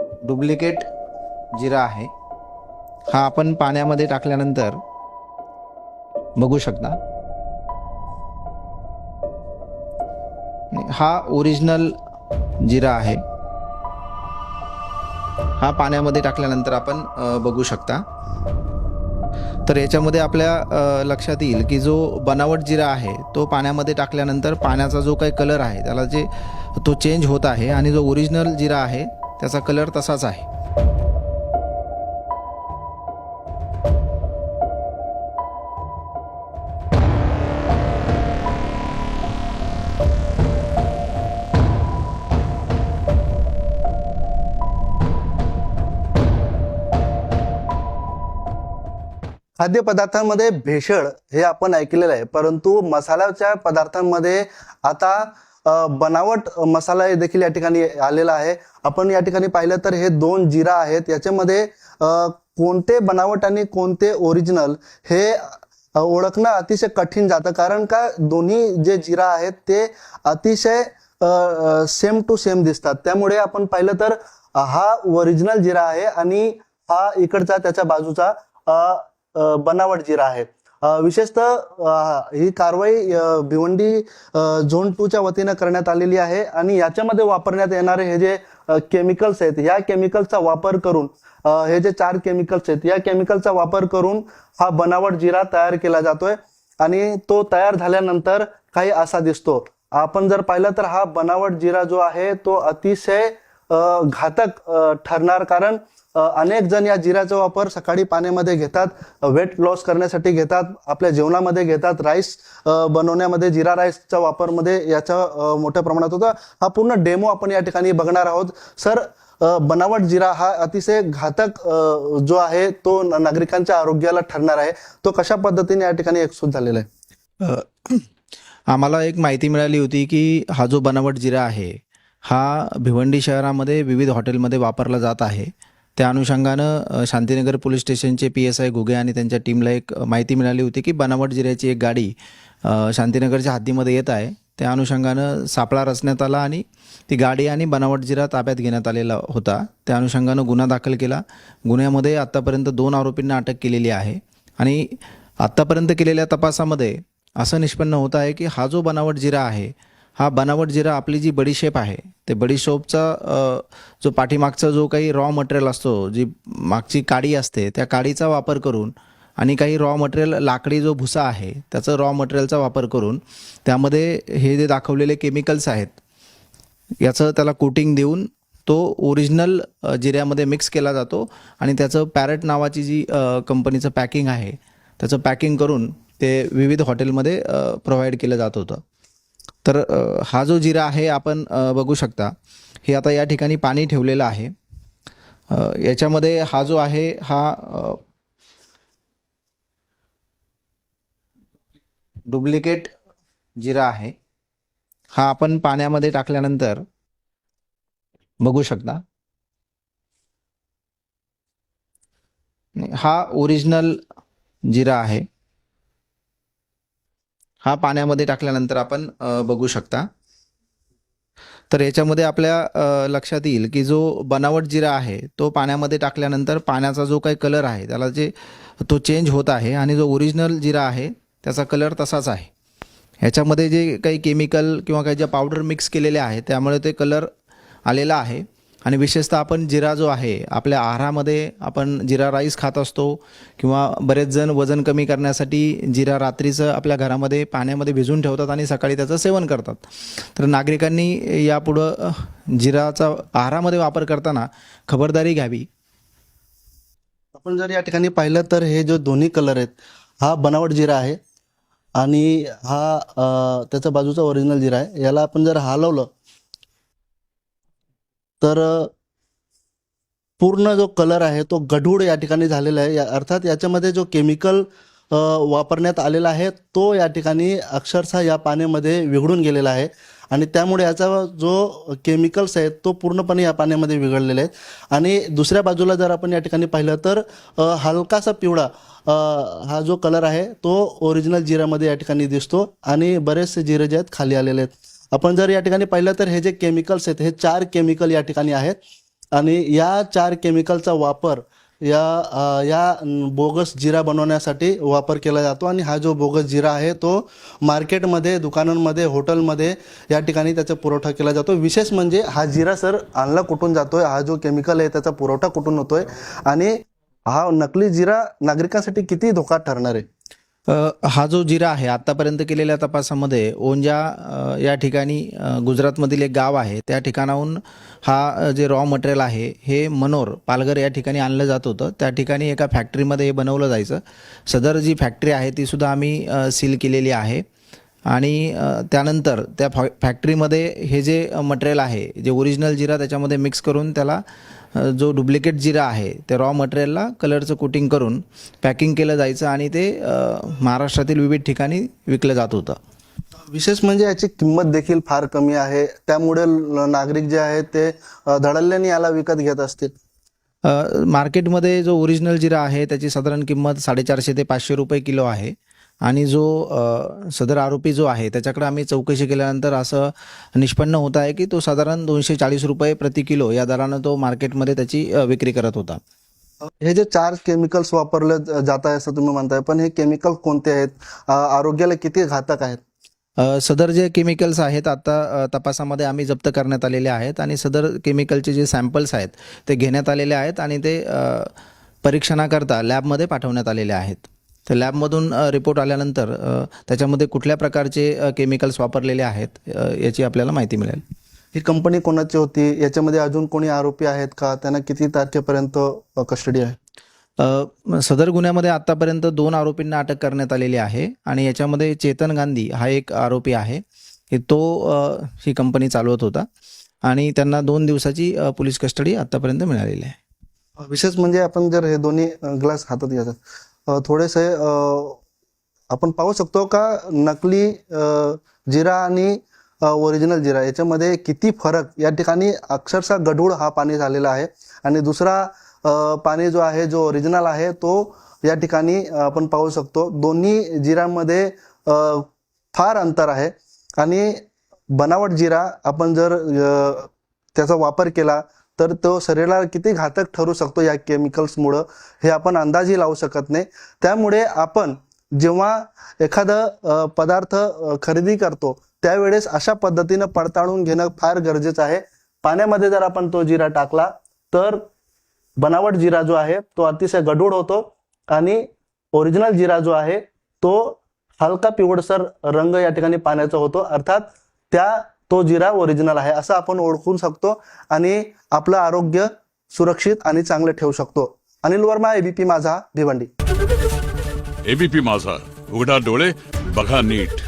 Duplicate जिरा आहे. हा आपण पाण्यामध्ये टाकल्यानंतर बघू शकता. हा ओरिजिनल जिरा आहे. हा पाण्यामध्ये टाकल्यानंतर आपण बघू शकता. तर याच्यामध्ये आपल्या लक्षात येईल की जो बनावट जिरा आहे तो पाण्यामध्ये टाकल्यानंतर पाण्याचा जो काही कलर आहे त्याला जे तो चेंज होत आहे आणि जो ओरिजिनल जिरा आहे त्याचा कलर तसाच आहे. खाद्यपदार्थांमध्ये भेसळ हे आपण ऐकलेलं आहे परंतु मसाल्याच्या पदार्थांमध्ये आता बनावट मसाला हे देखील या ठिकाणी आलेला आहे. आपण या ठिकाणी पाहिलं तर हे दोन जिरा आहेत. याच्यामध्ये कोणते बनावट आणि कोणते ओरिजिनल हे ओळखणं अतिशय कठीण जातं. कारण का दोन्ही जे जिरा आहेत ते अतिशय सेम टू सेम दिसतात. त्यामुळे आपण पाहिलं तर हा ओरिजिनल जिरा आहे आणि हा इकडचा त्याच्या बाजूचा बनावट जिरा आहे. विशेषतः ही कारवाई भिवंडी झोन टूच्या वतीनं करण्यात आलेली आहे आणि याच्यामध्ये वापरण्यात येणारे हे जे केमिकल्स आहेत या केमिकलचा वापर करून हे जे चार केमिकल्स आहेत या केमिकलचा वापर करून हा बनावट जिरा तयार केला जातोय आणि तो तयार झाल्यानंतर काही असा दिसतो. आपण जर पाहिलं तर हा बनावट जिरा जो आहे तो अतिशय घातक ठरणार कारण अनेक जण या जिऱ्याचा वापर सकाळी पाण्यामध्ये घेतात वेट लॉस करण्यासाठी घेतात आपल्या जेवणामध्ये घेतात राईस बनवण्यामध्ये जिरा राईसचा वापरमध्ये याचा मोठ्या प्रमाणात होता. हा पूर्ण डेमो आपण या ठिकाणी बघणार आहोत. सर बनावट जिरा हा अतिशय घातक जो आहे तो नागरिकांच्या आरोग्याला ठरणार आहे. तो कशा पद्धतीने या ठिकाणी एक्सपोज झालेला आहे? आम्हाला एक माहिती मिळाली होती की हा जो बनावट जिरा आहे हा भिवंडी शहरामध्ये विविध हॉटेलमध्ये वापरला जात आहे. त्या अनुषंगानं शांतीनगर पोलीस स्टेशनचे पी एस आय घुगे आणि त्यांच्या टीमला एक माहिती मिळाली होती की बनावट जिऱ्याची एक गाडी शांतीनगरच्या हद्दीमध्ये येत आहे. त्या अनुषंगानं सापळा रचण्यात आला आणि ती गाडी आणि बनावट जिरा ताब्यात घेण्यात आलेला होता. त्या अनुषंगानं गुन्हा दाखल केला. गुन्ह्यामध्ये आत्तापर्यंत दोन आरोपींना अटक केलेली आहे. आणि आत्तापर्यंत केलेल्या तपासामध्ये असं निष्पन्न होत आहे की हा जो बनावट जिरा आहे हा बनावट जिरा आपली जी बडीशेप आहे ते बडीशेपचा जो पाठीमागचा जो काही रॉ मटेरियल असतो जी मागची काडी असते त्या काडीचा वापर करून आणि काही रॉ मटेरियल लाकडी जो भुसा आहे त्याचं रॉ मटेरियलचा वापर करून त्यामध्ये हे जे दाखवलेले केमिकल्स आहेत याचं त्याला कोटिंग देऊन तो ओरिजिनल जिऱ्यामध्ये मिक्स केला जातो आणि त्याचं पॅरेट नावाची जी कंपनीचं पॅकिंग आहे त्याचं पॅकिंग करून ते विविध हॉटेलमध्ये प्रोव्हाइड केलं जात होतं. तर हा जो जिरा आहे आपण बघू शकता. हे आता या ठिकाणी पाणी ठेवलेलं आहे. याच्यामध्ये हा जो आहे हा डुप्लिकेट जिरा आहे. हा आपण पाण्यामध्ये टाकल्यानंतर बघू शकता. हा ओरिजिनल जिरा आहे. हा पाण्यामध्ये टाकल्यानंतर आपण बघू शकता. तर याच्यामध्ये आपल्या लक्षात येईल की जो बनावट जिरा आहे तो पाण्यामध्ये टाकल्यानंतर पाण्याचा जो काही कलर आहे त्याला जे तो चेंज होत आहे आणि जो ओरिजिनल जिरा आहे त्याचा कलर तसाच आहे. ह्याच्यामध्ये जे काही केमिकल किंवा काही ज्या पावडर मिक्स केलेल्या आहे त्यामुळे ते कलर आलेला आहे. आणि विशेषतः आपण जिरा जो आहे आपल्या आहारामध्ये आपण जिरा राईस खात असतो किंवा बरेच जण वजन कमी करण्यासाठी जिरा रात्रीचं आपल्या घरामध्ये पाण्यामध्ये भिजून ठेवतात आणि सकाळी त्याचं सेवन करतात. तर नागरिकांनी यापुढं जिराचा आहारामध्ये वापर करताना खबरदारी घ्यावी. आपण जर या ठिकाणी पाहिलं तर हे जो दोन्ही कलर आहेत हा बनावट जिरा आहे आणि हा त्याचा त्याच्या बाजूचा ओरिजिनल जिरा आहे. याला आपण जर हलवलं तर पूर्ण जो कलर आहे तो गढूळ या ठिकाणी झालेला आहे. या अर्थात याच्यामध्ये जो केमिकल वापरण्यात आलेला आहे तो या ठिकाणी अक्षरशः या पाण्यामध्ये विघडून गेलेला आहे. आणि त्यामुळे याचा जो केमिकल्स आहेत तो पूर्णपणे या पाण्यामध्ये विघडलेले आहेत. आणि दुसऱ्या बाजूला जर आपण या ठिकाणी पाहिलं तर हलकासा पिवळा हा जो कलर आहे तो ओरिजिनल जिऱ्यामध्ये या ठिकाणी दिसतो. आणि बरेचसे जिरे जे आहेत खाली आलेले आहेत. आपण जर या ठिकाणी पाहिलं तर हे जे केमिकल्स आहेत हे चार केमिकल या ठिकाणी आहेत. आणि या चार केमिकलचा वापर या या बोगस जिरा बनवण्यासाठी वापर केला जातो. आणि हा जो बोगस जिरा आहे तो मार्केटमध्ये दुकानांमध्ये हॉटेलमध्ये या ठिकाणी त्याचा पुरवठा केला जातो. विशेष म्हणजे हा जिरा सर आणला कुठून जातोय हा जो केमिकल आहे त्याचा पुरवठा कुठून होतोय? आणि हा नकली जिरा नागरिकांसाठी किती धोका ठरणार आहे? हा जो जिरा आहे आत्तापर्यंत केलेल्या तपासामध्ये ओंजा या ठिकाणी गुजरातमधील एक गाव आहे. त्या ठिकाणाहून हा जे रॉ मटेरियल आहे हे मनोर पालघर या ठिकाणी आणलं जात होतं. त्या ठिकाणी एका फॅक्टरीमध्ये हे बनवलं जायचं. सदर जी फॅक्टरी आहे ती सुद्धा आम्ही सील केलेली आहे. आणि त्यानंतर त्या फॅ फॅक्टरीमध्ये हे जे मटेरियल आहे जे ओरिजिनल जिरा त्याच्यामध्ये मिक्स करून त्याला जो डुप्लिकेट जिरा आहे ते रॉ मटेरियलला कलरचं कोटिंग करून पॅकिंग केलं जायचं आणि ते महाराष्ट्रातील विविध ठिकाणी विकलं जात होतं. विशेष म्हणजे याची किंमत देखील फार कमी आहे. त्यामुळे नागरिक जे आहेत ते अ, धडल्ल्याने याला विकत घेत असतील. मार्केटमध्ये जो ओरिजिनल जिरा आहे त्याची साधारण किंमत साडेचारशे ते पाचशे रुपये किलो आहे. आणि जो सदर आरोपी जो आहे त्याच्याकडे आम्ही चौकशी केल्यानंतर असं निष्पन्न होत आहे की तो साधारण दोनशे चाळीस रुपये प्रति किलो या दरानं तो मार्केटमध्ये त्याची विक्री करत होता. हे जे चार केमिकल्स वापरले जात आहे असं तुम्ही म्हणताय पण हे केमिकल कोणते आहेत? आरोग्याला किती घातक आहेत? सदर जे केमिकल्स आहेत आता तपासामध्ये आम्ही जप्त करण्यात आलेले आहेत आणि सदर केमिकलचे जे सॅम्पल्स आहेत ते घेण्यात आलेले आहेत आणि ते परीक्षणाकरता लॅबमध्ये पाठवण्यात आलेले आहेत. तर लॅबमधून रिपोर्ट आल्यानंतर त्याच्यामध्ये कुठल्या प्रकारचे केमिकल्स वापरलेले आहेत याची आपल्याला माहिती मिळेल. ही कंपनी कोणाची होती? याच्यामध्ये अजून कोणी आरोपी आहेत का? त्यांना किती तारखेपर्यंत कस्टडी आहे? सदर गुन्ह्यामध्ये आत्तापर्यंत दोन आरोपींना अटक करण्यात आलेली आहे आणि याच्यामध्ये चेतन गांधी हा एक आरोपी आहे. की तो ही कंपनी चालवत होता आणि त्यांना दोन दिवसाची पोलीस कस्टडी आत्तापर्यंत मिळालेली आहे. विशेष म्हणजे आपण जर हे दोन्ही ग्लास हातात अ, थोडेसे आपण पाहू शकतो का नकली जिरा आणि ओरिजिनल जिरा याच्यामध्ये किती फरक? या ठिकाणी अक्षरशः गढूळ हा पाणी झालेला आहे. आणि दुसरा पाणी जो आहे जो ओरिजिनल आहे तो या ठिकाणी आपण पाहू शकतो. दोन्ही जिरामध्ये फार अंतर आहे. आणि बनावट जिरा आपण जर त्याचा वापर केला तर तो शरीराला किती घातक ठरू शकतो या केमिकल्समुळं हे आपण अंदाजही लावू शकत नाही. त्यामुळे आपण जेव्हा एखादं पदार्थ खरेदी करतो त्यावेळेस अशा पद्धतीनं पडताळून घेणं फार गरजेचं आहे. पाण्यामध्ये जर आपण तो जिरा टाकला तर बनावट जिरा जो आहे तो अतिशय गडूळ होतो आणि ओरिजिनल जिरा जो आहे तो हलका पिवळसर रंग या ठिकाणी पाण्याचा होतो. अर्थात त्या तो जिरा ओरिजिनल आहे असं आपण ओळखून शकतो आणि आपलं आरोग्य सुरक्षित आणि चांगलं ठेवू शकतो. अनिल वर्मा एबीपी माझा भिवंडी. एबीपी माझा. उघडा डोळे बघा नीट.